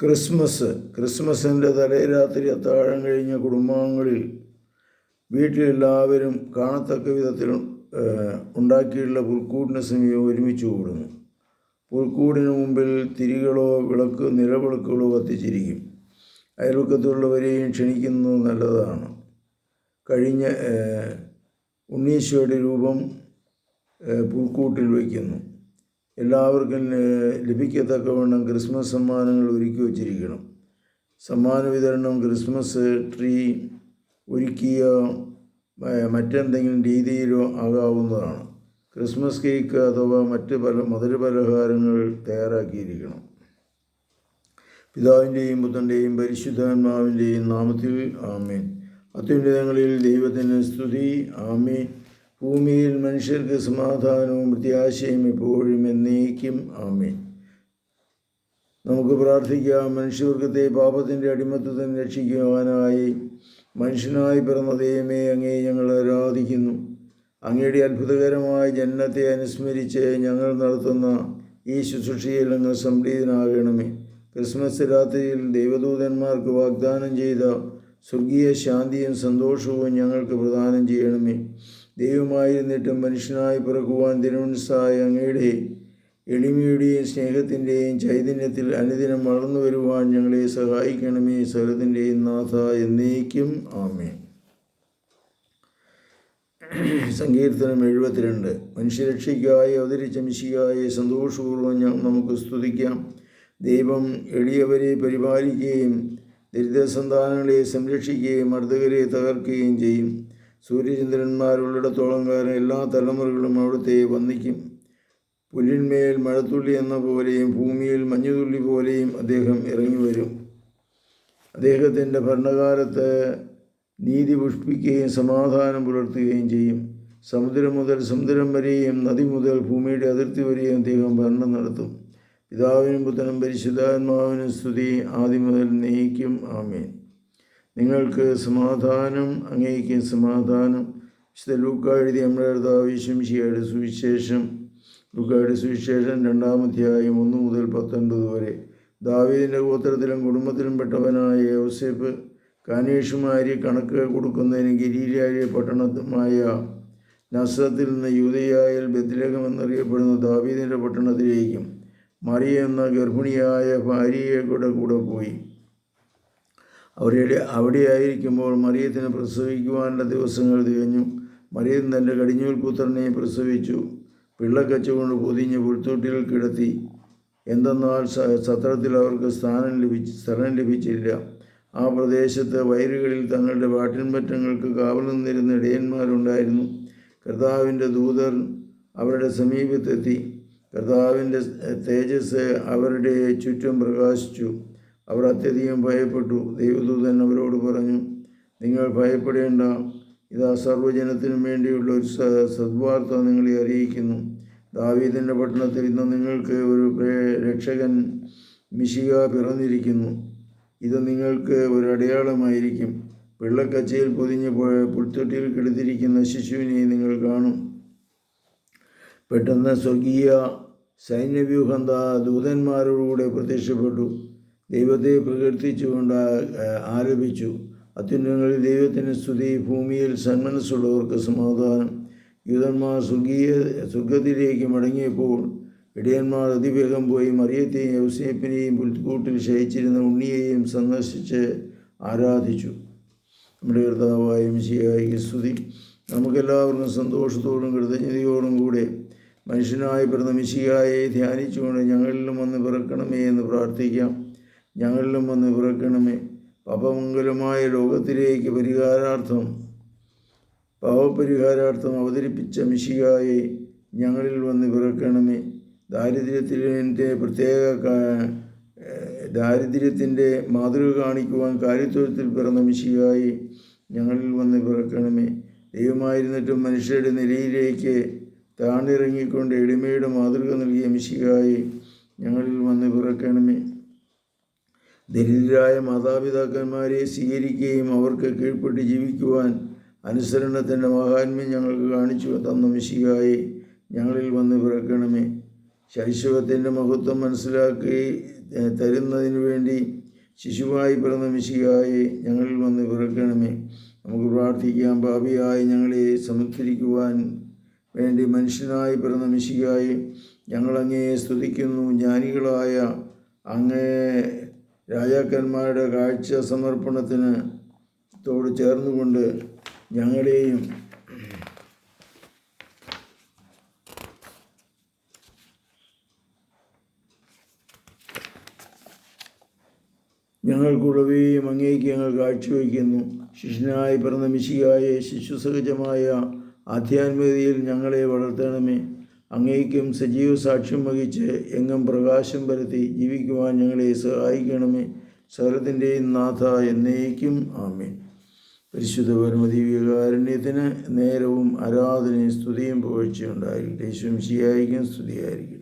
Christmas ക്രിസ്മസിന്റെ തലേരാത്രി അത്താഴം കഴിഞ്ഞ കുടുംബങ്ങളിൽ വീട്ടിലെല്ലാവരും കാണത്തക്ക വിധത്തിൽ ഉണ്ടാക്കിയിട്ടുള്ള പുൽക്കൂടിന് സമീപം ഒരുമിച്ച് കൂടുന്നു. പുൽക്കൂടിന് മുമ്പിൽ തിരികളോ വിളക്ക് നിലവിളക്കുകളോ കത്തിച്ചിരിക്കും. അയൽവക്കത്തുള്ളവരെയും ക്ഷണിക്കുന്നത് നല്ലതാണ്. കഴിഞ്ഞ ഉണ്ണീശോയുടെ രൂപം പുൽക്കൂട്ടിൽ വയ്ക്കുന്നു. എല്ലാവർക്കും ലഭിക്കത്തക്കവണ്ണം ക്രിസ്മസ് സമ്മാനങ്ങൾ ഒരുക്കി വച്ചിരിക്കണം. സമ്മാന വിതരണം ക്രിസ്മസ് ട്രീ ഒരുക്കിയ മറ്റെന്തെങ്കിലും രീതിയിലോ ആകാവുന്നതാണ്. ക്രിസ്മസ് കേക്ക് അഥവാ മറ്റ് പല മധുരപലഹാരങ്ങൾ തയ്യാറാക്കിയിരിക്കണം. പിതാവിന്റെയും പുത്രന്റെയും പരിശുദ്ധാത്മാവിന്റെയും നാമത്തിൽ ആമേൻ. അത്യുന്നതങ്ങളിൽ ദൈവത്തിന് സ്തുതി. ആമേൻ. ഭൂമിയിൽ മനുഷ്യർക്ക് സമാധാനവും പ്രത്യാശയും എപ്പോഴും എന്നേക്കും. ആമേൻ. നമുക്ക് പ്രാർത്ഥിക്കാം. മനുഷ്യവർഗത്തെ പാപത്തിന്റെ അടിമത്തത്തിൽ രക്ഷിക്കുവാനായി മനുഷ്യനായി പിറന്ന ദൈവമേ അങ്ങേ ഞങ്ങൾ ആരാധിക്കുന്നു. അങ്ങയുടെ അത്ഭുതകരമായ ജനനത്തെ അനുസ്മരിച്ച് ഞങ്ങൾ നടത്തുന്ന ഈ ശുശ്രൂഷയിൽ ഞങ്ങൾ സംപ്രീതനാകണമേ ക്രിസ്മസ് രാത്രിയിൽ ദൈവദൂതന്മാർക്ക് വാഗ്ദാനം ചെയ്ത സ്വർഗീയ ശാന്തിയും സന്തോഷവും ഞങ്ങൾക്ക് പ്രദാനം ചെയ്യണമേ. ദൈവമായിരുന്നിട്ടും മനുഷ്യനായി പിറക്കുവാൻ തിരുവനസായ അങ്ങയുടെ എളിമയുടെയും സ്നേഹത്തിന്റെയും ചൈതന്യത്തിൽ അനുദിനം വളർന്നു വരുവാൻ ഞങ്ങളെ സഹായിക്കണമേ സകലത്തിന്റെയും നാഥ എന്നേക്കും. ആമേ സങ്കീർത്തനം എഴുപത്തിരണ്ട്. മനുഷ്യരക്ഷയ്ക്കായി അവതരിച്ച മിശിയായി സന്തോഷപൂർവം ഞാൻ നമുക്ക് സ്തുതിക്കാം. ദൈവം എളിയവരെ പരിപാലിക്കുകയും ദരിദ്രസന്താനങ്ങളെ സംരക്ഷിക്കുകയും മർദ്ദകരെ തകർക്കുകയും ചെയ്യും. സൂര്യചന്ദ്രന്മാരുള്ളിടത്തോളം കാലം എല്ലാ തലമുറകളും അവിടുത്തെ വന്ദിക്കും. പുല്ലിന്മേൽ മഴത്തുള്ളി എന്ന പോലെയും ഭൂമിയിൽ മഞ്ഞുതുള്ളി പോലെയും അദ്ദേഹം ഇറങ്ങി വരും അദ്ദേഹത്തിന്റെ ഭരണകാലത്ത് നീതി പുഷ്പിക്കുകയും സമാധാനം പുലർത്തുകയും ചെയ്യും. സമുദ്രം മുതൽ സമുദ്രം വരെയും നദി മുതൽ ഭൂമിയുടെ അതിർത്തി വരെയും അദ്ദേഹം ഭരണം നടത്തും. പിതാവിനും പുത്രനും പരിശുദ്ധാത്മാവിനും സ്തുതി ആദ്യം മുതൽ നയിക്കും ആമേൻ. നിങ്ങൾക്ക് സമാധാനം അങ്ങേക്ക് സമാധാനം. വിശുദ്ധ ലൂക്ക എഴുതി നമ്മുടെ കർത്താവ് ശംശിയുടെ സുവിശേഷം. ലൂക്കായുടെ സുവിശേഷം രണ്ടാമധ്യായം ഒന്ന് മുതൽ പത്തൊൻപത് വരെ. ദാവീദിന്റെ ഗോത്രത്തിലും കുടുംബത്തിലും പെട്ടവനായ യോസേപ്പ് കാനേഷുമാരി കണക്ക് കൊടുക്കുന്നതിന് ഗിരീരായ പട്ടണമായ നസ്രത്തിൽ നിന്ന് യൂതയായൽ ബദ്രകം എന്നറിയപ്പെടുന്ന ദാവീദിന്റെ പട്ടണത്തിലേക്കും മറിയ എന്ന ഗർഭിണിയായ ഭാര്യയെ കൂടെ കൂടെ പോയി. അവരുടെ ആയിരിക്കുമ്പോൾ മറിയത്തിന് പ്രസവിക്കുവാനുള്ള ദിവസങ്ങൾ തികഞ്ഞു. മറിയം തന്റെ കടിഞ്ഞൂൽ പുത്രനെ പ്രസവിച്ചു. പിള്ളക്കച്ചുകൊണ്ട് പൊതിഞ്ഞ് പുൽത്തൊട്ടിയിൽ കിടത്തി. എന്തെന്നാൽ സത്രത്തിൽ അവർക്ക് സ്ഥാനം ലഭിച്ച് സ്ഥലം ലഭിച്ചില്ല. ആ പ്രദേശത്ത് വയലുകളിൽ തങ്ങളുടെ വാട്ടിൻപറ്റങ്ങൾക്ക് കാവൽ നിന്നിരുന്ന ഇടയന്മാരുണ്ടായിരുന്നു. കർത്താവിന്റെ ദൂതർ അവരുടെ സമീപത്തെത്തി. കർത്താവിന്റെ തേജസ് അവരുടെ ചുറ്റും പ്രകാശിച്ചു. അവർ അത്യധികം ഭയപ്പെട്ടു. ദൈവദൂതൻ അവരോട് പറഞ്ഞു നിങ്ങൾ ഭയപ്പെടേണ്ട. ഇതാ സർവജനത്തിനും വേണ്ടിയുള്ള ഒരു സദ്വാർത്ത നിങ്ങളെ അറിയിക്കുന്നു. ദാവീദിന്റെ പട്ടണത്തിൽ ഇന്ന് നിങ്ങൾക്ക് ഒരു രക്ഷകൻ മിശിക പിറന്നിരിക്കുന്നു. ഇത് നിങ്ങൾക്ക് ഒരു അടയാളമായിരിക്കും. വെള്ളക്കച്ചയിൽ പൊതിഞ്ഞ് പുൽത്തൊട്ടിയിൽ കിടത്തിരിക്കുന്ന ശിശുവിനെ നിങ്ങൾ കാണും. പെട്ടെന്ന് സ്വർഗീയ സൈന്യവ്യൂഹം ദൂതന്മാരോടുകൂടെ പ്രത്യക്ഷപ്പെട്ടു. ദൈവത്തെ പ്രകീർത്തിച്ചുകൊണ്ട് ആ- ആലപിച്ചു അത്യുന്നതങ്ങളിൽ ദൈവത്തിന് സ്തുതി ഭൂമിയിൽ സന്മനസ്സുള്ളവർക്ക് സമാധാനം. യൂതന്മാർ സ്വർഗീയ സ്വർഗത്തിലേക്ക് മടങ്ങിയപ്പോൾ ഇടയന്മാർ അതിവേഗം പോയി മറിയത്തെയും യൗസേപ്പിനെയും പുൽക്കൂട്ടിൽ ശയിച്ചിരുന്ന ഉണ്ണിയെയും സന്ദർശിച്ച് ആരാധിച്ചു. നമ്മുടെ കർത്താവായ മിശിയായി സ്തുതി. നമുക്കെല്ലാവർക്കും സന്തോഷത്തോടും കൃതജ്ഞതയോടും കൂടെ മനുഷ്യനായി പിറന്ന മിശിയായെ ധ്യാനിച്ചുകൊണ്ട് ഞങ്ങളിലും വന്ന് പിറക്കണമേ എന്ന് പ്രാർത്ഥിക്കാം. ഞങ്ങളിലും വന്ന് പിറക്കണമേ. പാപമംഗലമായ ലോകത്തിലേക്ക് പരിഹാരാർത്ഥം പാപപരിഹാരാർത്ഥം അവതരിപ്പിച്ച മിശികായെ ഞങ്ങളിൽ വന്ന് പിറക്കണമേ. ദാരിദ്ര്യത്തിന്റെ പ്രത്യേക ദാരിദ്ര്യത്തിന്റെ മാതൃക കാണിക്കുവാൻ കാര്യത്വത്തിൽ പിറന്ന മിശികായി ഞങ്ങളിൽ വന്ന് പിറക്കണമേ. ദൈവമായിരുന്നിട്ടും മനുഷ്യരുടെ നിലയിലേക്ക് താണിറങ്ങിക്കൊണ്ട് എളിമയുടെ മാതൃക നൽകിയ മിശികായി ഞങ്ങളിൽ വന്ന് പിറക്കണമേ. ദരിദ്രരായ മാതാപിതാക്കന്മാരെ സ്വീകരിക്കുകയും അവർക്ക് കീഴ്പ്പെട്ട് ജീവിക്കുവാൻ അനുസരണത്തിന്റെ മഹാത്മ്യം ഞങ്ങൾക്ക് കാണിച്ചു തന്ന മിശികായി ഞങ്ങളിൽ വന്ന് പിറക്കണമേ. ശൈശവത്തിന്റെ മഹത്വം മനസ്സിലാക്കി തരുന്നതിന് വേണ്ടി ശിശുവായി പിറന്ന മിശികായി ഞങ്ങളിൽ വന്ന് പിറക്കണമേ. നമുക്ക് പ്രാർത്ഥിക്കാം ഭാവിയായി ഞങ്ങളെ സമുദ്ധരിക്കുവാൻ വേണ്ടി മനുഷ്യനായി പിറന്ന മിശികായി ഞങ്ങളങ്ങയെ സ്തുതിക്കുന്നു. ജ്ഞാനികളായ അങ്ങേ രാജാക്കന്മാരുടെ കാഴ്ച സമർപ്പണത്തിന് തോട് ചേർന്നുകൊണ്ട് ഞങ്ങളെയും ഞങ്ങൾക്കുള്ളവയും അങ്ങേക്ക് ഞങ്ങൾ കാഴ്ചവെക്കുന്നു ശിഷ്യനായി പിറന്ന മിശിയായ ശിശുസഹജമായ ആധ്യാത്മികതയിൽ ഞങ്ങളെ വളർത്തണമേ. അങ്ങേക്കും സജീവ സാക്ഷ്യം വഹിച്ച് എങ്ങും പ്രകാശം വരുത്തി ജീവിക്കുവാൻ ഞങ്ങളെ സഹായിക്കണമേ. സകലത്തിന്റെയും നാഥ എന്നേക്കും ആമേ പരിശുദ്ധ പരമദീവികാരുണ്യത്തിന് നേരവും ആരാധനയും സ്തുതിയും പുകഴ്ചയുണ്ടായിരിക്കട്ടെ ശംശിയായിരിക്കും സ്തുതിയായിരിക്കും